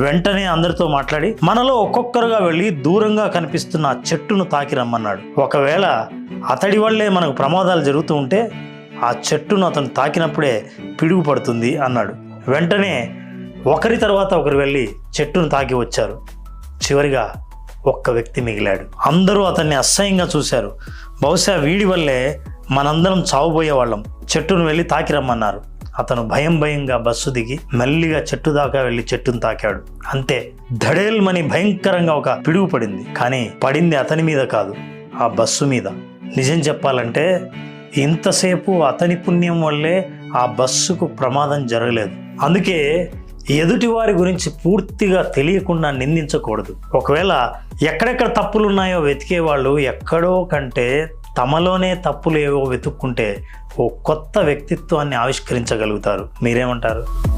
వెంటనే అందరితో మాట్లాడి మనలో ఒక్కొక్కరుగా వెళ్ళి దూరంగా కనిపిస్తున్న చెట్టును తాకి రమ్మన్నాడు. ఒకవేళ అతడి వల్లే మనకు ప్రమాదాలు జరుగుతూ ఉంటే ఆ చెట్టును అతను తాకినప్పుడే పిడుగు పడుతుంది అన్నాడు. వెంటనే ఒకరి తర్వాత ఒకరు వెళ్ళి చెట్టును తాకి వచ్చారు. చివరిగా ఒక్క వ్యక్తి మిగిలాడు. అందరూ అతన్ని అసహ్యంగా చూశారు. బహుశా వీడి వల్లే మనందరం చావుపోయే వాళ్ళం చెట్టును వెళ్ళి తాకి రమ్మన్నారు. అతను భయం భయంగా బస్సు దిగి మెల్లిగా చెట్టు దాకా వెళ్ళి చెట్టును తాకాడు. అంతే ధడేల్మని భయంకరంగా ఒక పిడుగు పడింది. కానీ పడింది అతని మీద కాదు ఆ బస్సు మీద. నిజం చెప్పాలంటే ఇంతసేపు అతని పుణ్యం వల్లే ఆ బస్సుకు ప్రమాదం జరగలేదు. అందుకే ఎదుటి వారి గురించి పూర్తిగా తెలియకుండా నిందించకూడదు. ఒకవేళ ఎక్కడెక్కడ తప్పులు ఉన్నాయో వెతికే వాళ్ళు ఎక్కడో కంటే తమలోనే తప్పులు ఏవో వెతుక్కుంటే ఓ కొత్త వ్యక్తిత్వాన్ని ఆవిష్కరించగలుగుతారు. మీరేమంటారు?